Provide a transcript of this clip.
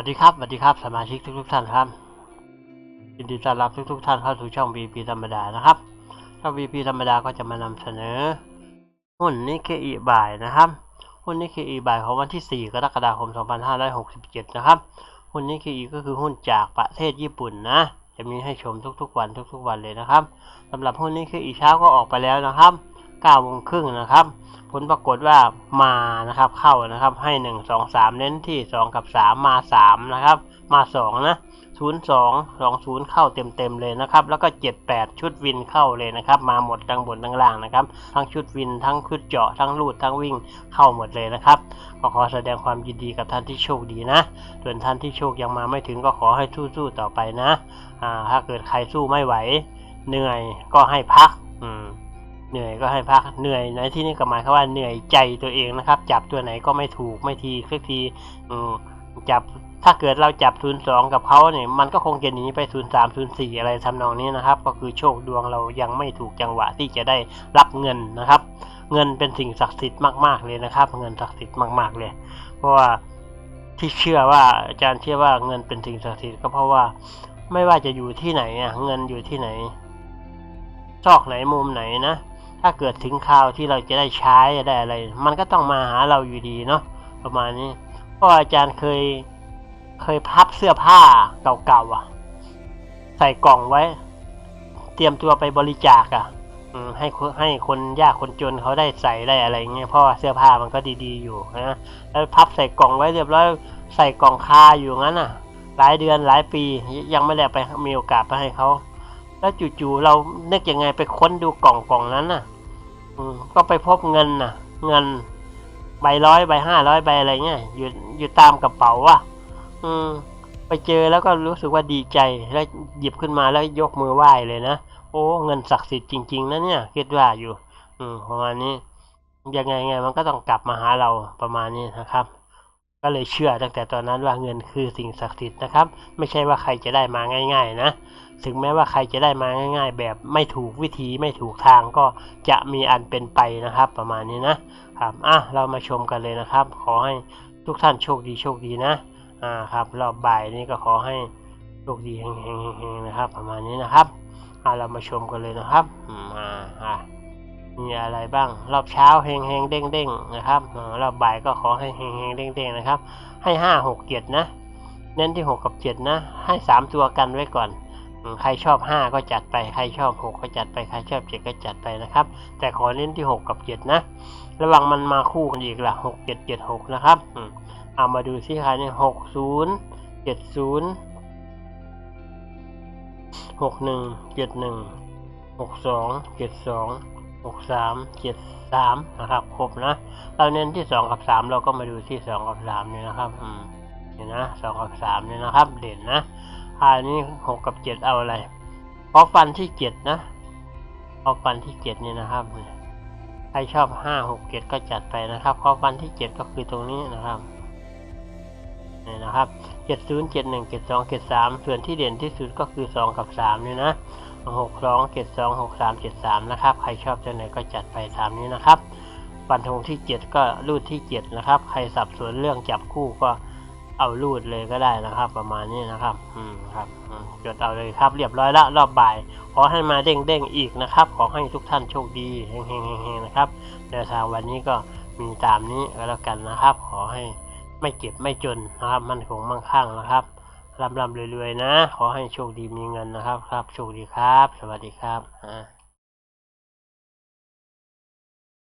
วัสดีครับสวัสดีครับสมาชิกทุกๆท่านครับยินดีต้อนรับทุกๆท่านเข้าสู่ช่อง VP ธรรมดานะครับช่อง VP ธรรมดาก็จะมานำเสนอหุ้นนิเคอีบ่ายนะครับหุ้นนิเคอีบ่ายของวันที่ 4 กรกฎาคม 2567 นะครับหุ้นนิเคอีก็คือหุ้นจากประเทศญี่ปุ่นนะจะมีให้ชมทุกๆวันทุกๆวันเลยนะครับสำหรับหุ้นนิเคอีเช้าก็ออกไปแล้วนะครับ 9โมงครึ่งนะครับ ผลปรากฏว่ามานะครับเข้านะครับให้ 1 2 3 เน้นที่ 2 กับ 3 มา 3 นะครับ มา 2 นะ 0 2 2 0 เข้าเต็มๆเลยนะครับ แล้วก็ 7 8 ชุดวินเข้าเลยนะครับ มาหมดทั้งบนทั้งล่างนะครับ ทั้งชุดวินทั้งชุดเจาะทั้งลูดทั้งวิ่งเข้าหมดเลยนะครับก็ขอแสดงความยินดีกับท่านที่โชคดีนะ ส่วนท่านที่โชคยังมาไม่ถึงก็ขอให้สู้ๆต่อไปนะ อ่า ถ้าเกิดใครสู้ไม่ไหว เหนื่อยก็ให้พัก อืม เหนื่อยก็ให้พักเหนื่อยในที่นี้ก็หมายความว่าเหนื่อยใจตัวเองนะครับ จับตัวไหนก็ไม่ถูกไม่ทีสักทีอืจับถ้าเกิดเราจับ 0 2 กับเขาเนี่ยมันก็คงจะหนีไป 0 3 0 4 อะไรทำนองนี้นะครับ ก็คือโชคดวงเรายังไม่ถูกจังหวะที่จะได้รับเงินนะครับ เงินเป็นสิ่งศักดิ์สิทธิ์มากๆเลยนะครับ เงินศักดิ์สิทธิ์มากๆเลย เพราะว่าที่เชื่อว่าอาจารย์เชื่อว่าเงินเป็นสิ่งศักดิ์สิทธิ์ก็เพราะว่าไม่ว่าจะอยู่ที่ไหนเงินอยู่ที่ไหนซอกไหนมุมไหนนะ ถ้าเกิดถึงคราวที่เราจะได้ใช้ได้อะไร มันก็ต้องมาหาเราอยู่ดีเนาะประมาณนี้เพราะอาจารย์เคยเคยพับเสื้อผ้าเก่าๆอะ ใส่กล่องไว้ เตรียมตัวไปบริจาคอะให้ให้คนยากคนจนเขาได้ใส่ได้อะไรเงี้ยเพราะว่าเสื้อผ้ามันก็ดีๆอยู่นะแล้วพับใส่กล่องไว้เรียบร้อยใส่กล่องคาอยู่งั้นน่ะ หลายเดือนหลายปียังไม่ได้ไปมีโอกาสไปให้เขา แล้วจู่ๆเราเนึกยังไงไปค้นดูกล่องกล่องนั้นน่ะ อืมก็ไปพบเงินน่ะ เงินใบร้อยใบห้าร้อยใบอะไรเงี้ยอยู่อยู่ตามกระเป๋าว่ะ อืม ไปเจอแล้วก็รู้สึกว่าดีใจแล้วหยิบขึ้นมาแล้วยกมือไหว้เลยนะโอ้เงินศักดิ์สิทธิ์จริงๆนะเนี่ยคิดว่าอยู่ อืมประมาณนี้ยังไงไงมันก็ต้องกลับมาหาเราประมาณนี้นะครับ ก็เลยเชื่อตั้งแต่ตอนนั้นว่าเงินคือสิ่งศักดิ์สิทธิ์นะครับ ไม่ใช่ว่าใครจะได้มาง่าย ๆ นะ ถึงแม้ว่าใครจะได้มาง่าย ๆ แบบไม่ถูกวิธีไม่ถูกทางก็จะมีอันเป็นไปนะครับ ประมาณนี้นะครับอะเรามาชมกันเลยนะครับ ขอให้ทุกท่านโชคดีโชคดีนะอ่าครับรอบบ่ายนี้ก็ขอให้โชคดีเฮงๆนะครับ ประมาณนี้นะครับอ่าเรามาชมกันเลยนะครับอ่าอ่า มีอะไรบ้าง รอบเช้าเฮงเฮงๆเด้งเด้งๆนะครับรอบบ่ายก็ขอให้เฮงเฮงๆเด้งเด้งๆนะครับ ให้ห้าหกเจ็ดนะ เน้นที่หกกับเจ็ดนะ ให้สามตัวกันไว้ก่อน ใครชอบ5ก็จัดไป ใครชอบ6ก็จัดไป ใครชอบ7ก็จัดไปนะครับ แต่ขอเน้นที่6กับ7นะ ระวังมันมาคู่กันอีกล่ะ6 7 7 6นะครับอืเอามาดูซิใครเนี่ย6 0 7 0 6 1 7 1 6 2 7 2 6 3 7 3 นะครับ ครบนะเราเน้นที่ 2 กับ 3 เราก็มาดูที่ 2 กับ 3 เนี่ยนะครับอืมนี่นะ2กับ3เนี่ยนะครับ เด่นนะอันนี้หกกับเจ็ดเอาอะไรเพราะฟันที่เจ็ดนะเพราะฟันที่เจ็ดนี่นะครับใครชอบห้าหกเจ็ดก็จัดไปนะครับเพราะฟันที่เจ็ดก็คือตรงนี้นะครับนี่นะครับเจ็ดศูนย์เจ็ดหนึ่งเจ็ดสองเจ็ดสามส่วนที่เด่นที่สุดก็คือสองกับสามนี่นะ หกสองเจ็ดสองหกสามเจ็ดสามนะครับ ใครชอบตัวไหนก็จัดไปตามนี้นะครับฟันธงที่เจ็ดก็รูดที่เจ็ดนะครับ ใครสับสนเรื่องจับคู่ก็เอารูดเลยก็ได้นะครับ ประมาณนี้นะครับ อืมครับจดเอาเลยครับ เรียบร้อยละรอบบ่าย ขอให้มาเด้งเด้งอีกนะครับ ขอให้ทุกท่านโชคดีเฮงเฮงเฮงๆนะครับแนวทางวันนี้ก็มีตามนี้ก็แล้วกันนะครับ ขอให้ไม่เจ็บไม่จนนะครับ มันคงมั่งคั่งนะครับ ร่ำๆรวยๆนะ ขอให้โชคดีมีเงินนะครับครับ โชคดีครับ สวัสดีครับอ่า